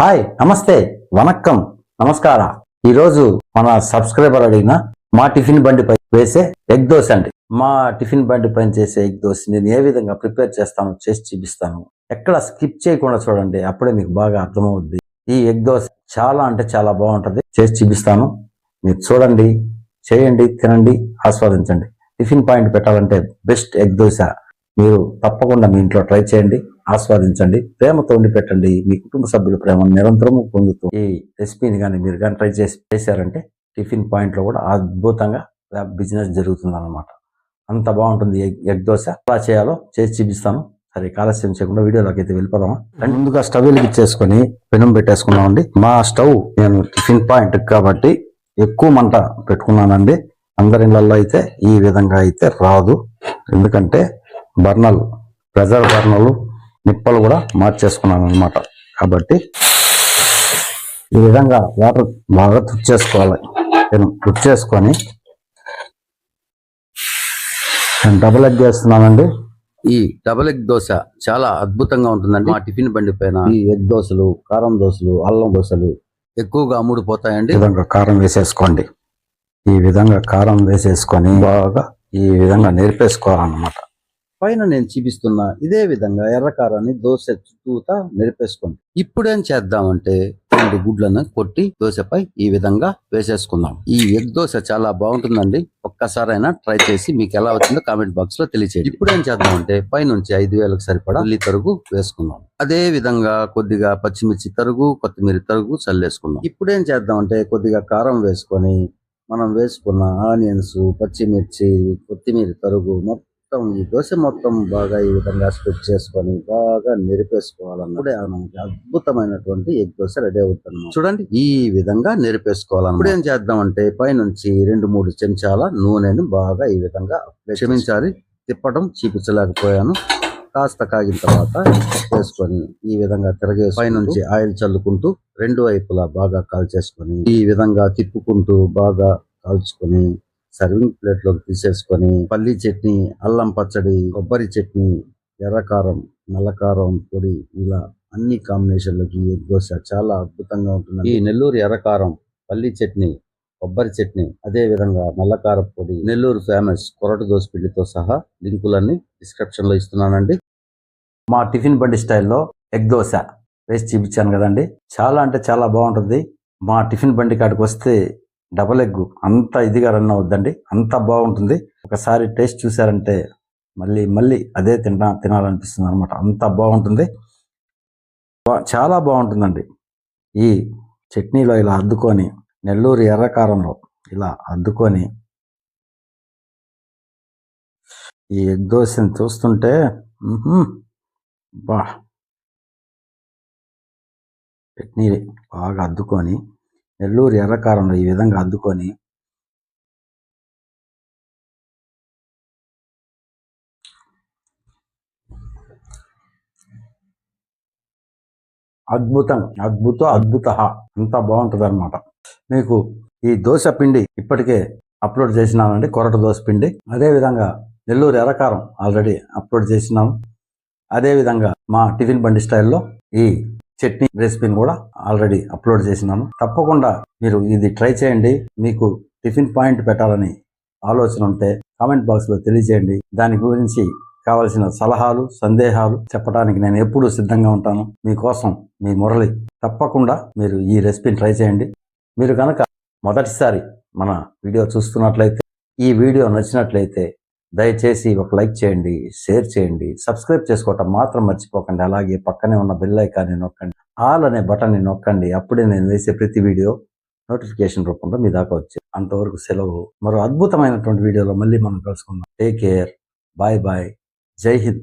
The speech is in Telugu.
హాయ్ నమస్తే వనక్కం నమస్కార. ఈరోజు మన సబ్స్క్రైబర్ అడిగిన మా టిఫిన్ బండి పై వేసే ఎగ్ దోశ అండి. మా టిఫిన్ బండి పైన చేసే ఎగ్ దోశ నేను ఏ విధంగా ప్రిపేర్ చేస్తాను చేసి చూపిస్తాను. ఎక్కడ స్కిప్ చేయకుండా చూడండి అప్పుడే మీకు బాగా అర్థమవుద్ది. ఈ ఎగ్ దోశ చాలా అంటే చాలా బాగుంటుంది చేసి చూపిస్తాను. మీరు చూడండి చేయండి తినండి ఆస్వాదించండి. టిఫిన్ పాయింట్ పెట్టాలంటే బెస్ట్ ఎగ్ దోశ. మీరు తప్పకుండా మీ ఇంట్లో ట్రై చేయండి. ఆస్వాదించండి. ప్రేమతో ఉండి పెట్టండి మీ కుటుంబ సభ్యుల ప్రేమను నిరంతరము పొందుతూ ఈ రెసిపీని కానీ మీరు కానీ ట్రై చేసి చేశారంటే టిఫిన్ పాయింట్లో కూడా అద్భుతంగా బిజినెస్ జరుగుతుంది అనమాట అంత బాగుంటుంది ఎగ్ దోశ. ఎలా చేయాలో చేసి చూపిస్తాను. సరే ఆలస్యం చేయకుండా వీడియోలోకి అయితే వెళ్ళిపోదామా? రండి. ముందుగా స్టవ్ వెలిగించేసుకొని పెనం పెట్టేసుకున్నామండి. మా స్టవ్ నేను టిఫిన్ పాయింట్ కాబట్టి ఎక్కువ మంట పెట్టుకున్నానండి. అందరి ఇళ్ళల్లో అయితే ఈ విధంగా అయితే రాదు. ఎందుకంటే బర్నల్ ప్రెజర్ బర్నలు నిప్పలు కూడా మార్చేసుకున్నాను అనమాట కాబట్టి ఈ విధంగా వాటర్ బాగా తుచ్చేసుకోవాలి నేను తుచ్చేసుకొని నేను డబుల్ ఎగ్ చేస్తున్నానండి. ఈ డబుల్ ఎగ్ దోశ చాలా అద్భుతంగా ఉంటుందండి. మా టిఫిన్ బండి పైన ఈ ఎగ్ దోశలు కారం దోశలు అల్లం దోశలు ఎక్కువగా అమ్ముడుపోతాయండి. విధంగా కారం వేసేసుకోండి. ఈ విధంగా కారం వేసేసుకొని బాగా ఈ విధంగా నేర్పేసుకోవాలన్నమాట. పైన నేను చూపిస్తున్న ఇదే విధంగా ఎర్రకారాన్ని దోశ చుట్టూతా నిరిపేసుకోండి. ఇప్పుడేం చేద్దామంటే రెండు గుడ్లను కొట్టి దోశపై ఈ విధంగా వేసేసుకుందాం. ఈ ఎగ్ దోశ చాలా బాగుంటుందండి. ఒక్కసారైనా ట్రై చేసి మీకు ఎలా వచ్చిందో కామెంట్ బాక్స్లో తెలియచేయండి. ఇప్పుడేం చేద్దామంటే పైనుంచి ఐదు వేలకు సరిపడా ఉల్లి తరుగు వేసుకుందాం. అదే విధంగా కొద్దిగా పచ్చిమిర్చి తరుగు కొత్తిమీర తరుగు చల్లేసుకుందాం. ఇప్పుడేం చేద్దామంటే కొద్దిగా కారం వేసుకొని మనం వేసుకున్న ఆనియన్స్ పచ్చిమిర్చి కొత్తిమీర తరుగు మొత్తం ఈ దోశ మొత్తం బాగా ఈ విధంగా స్ప్రెడ్ చేసుకొని బాగా నెరిపేసుకోవాలన్నప్పుడే మనకి అద్భుతమైనటువంటి ఎగ్ దోశ రెడీ అవుతుంది చూడండి. ఈ విధంగా నెరిపేసుకోవాలి ఇప్పుడు ఏం చేద్దామంటే పైనుంచి రెండు మూడు చెంచాల నూనెను బాగా ఈ విధంగా క్షమించాలి. తిప్పడం చూపించలేకపోయాను. కాస్త కాగిన తర్వాత వేసుకొని ఈ విధంగా తిరగేసి పైనుంచి ఆయిల్ చల్లుకుంటూ రెండు వైపులా బాగా కాల్చేసుకొని ఈ విధంగా తిప్పుకుంటూ బాగా కాల్చుకొని సర్వింగ్ ప్లేట్లోకి తీసేసుకొని పల్లి చట్నీ అల్లం పచ్చడి కొబ్బరి చట్నీ ఎర్రకారం నల్లకారం పొడి ఇలా అన్ని కాంబినేషన్లకి ఎగ్ దోశ చాలా అద్భుతంగా ఉంటుంది ఈ నెల్లూరు ఎర్రకారం పల్లి చట్నీ కొబ్బరి చట్నీ అదే విధంగా నల్లకార పొడి నెల్లూరు ఫేమస్ కొరట దోశ పిండితో సహా లింకులన్నీ డిస్క్రిప్షన్లో ఇస్తున్నానండి. మా టిఫిన్ బండి స్టైల్లో ఎగ్ దోశ వేసి చూపించాను కదండి. చాలా అంటే చాలా బాగుంటుంది. మా టిఫిన్ బండి కాడికి వస్తే డబల్ ఎగ్ అంత ఇదిగా రన్ అవుద్దండి. అంత బాగుంటుంది. ఒకసారి టేస్ట్ చూసారంటే మళ్ళీ మళ్ళీ అదే తింటా తినాలనిపిస్తుంది అనమాట అంత బాగుంటుంది. బా- చాలా బాగుంటుందండి. ఈ చట్నీలో ఇలా అద్దుకొని నెల్లూరు ఎర్రకారంలో ఇలా అద్దుకొని ఈ ఎగ్ దోశని చూస్తుంటే బా. చట్నీ బాగా అద్దుకొని నెల్లూరు ఎర్రకారంలో ఈ విధంగా అద్దుకొని అద్భుతం అద్భుత అద్భుత అంత బాగుంటుంది అనమాట మీకు ఈ దోశ పిండి ఇప్పటికే అప్లోడ్ చేసినానండి కొరట దోశ పిండి. అదే విధంగా నెల్లూరు ఎర్రకారం ఆల్రెడీ అప్లోడ్ చేసినాము అదే విధంగా మా టిఫిన్ బండి స్టైల్లో ఈ చట్నీ రెసిపీని కూడా ఆల్రెడీ అప్లోడ్ చేసినాను. తప్పకుండా మీరు ఇది ట్రై చేయండి. మీకు టిఫిన్ పాయింట్ పెట్టాలని ఆలోచన ఉంటే కామెంట్ బాక్స్లో తెలియజేయండి. దాని గురించి కావలసిన సలహాలు సందేహాలు చెప్పడానికి నేను ఎప్పుడూ సిద్ధంగా ఉంటాను. మీకోసం మీ మురళి. తప్పకుండా మీరు ఈ రెసిపీని ట్రై చేయండి. మీరు కనుక మొదటిసారి మన వీడియో చూస్తున్నట్లయితే ఈ వీడియో నచ్చినట్లయితే దయచేసి ఒక లైక్ చేయండి షేర్ చేయండి సబ్స్క్రైబ్ చేసుకోవటం మాత్రం మర్చిపోకండి. అలాగే పక్కనే ఉన్న బెల్ ఐకాన్ని నొక్కండి. ఆల్ అనే బటన్ని నొక్కండి. అప్పుడే నేను వేసే ప్రతి వీడియో నోటిఫికేషన్ రూపంలో మీ దాకా వచ్చే అంతవరకు సెలవు. మరో అద్భుతమైనటువంటి వీడియోలో మళ్ళీ మనం కలుసుకుందాం. టేక్ కేర్ బాయ్ బాయ్ జై హింద్.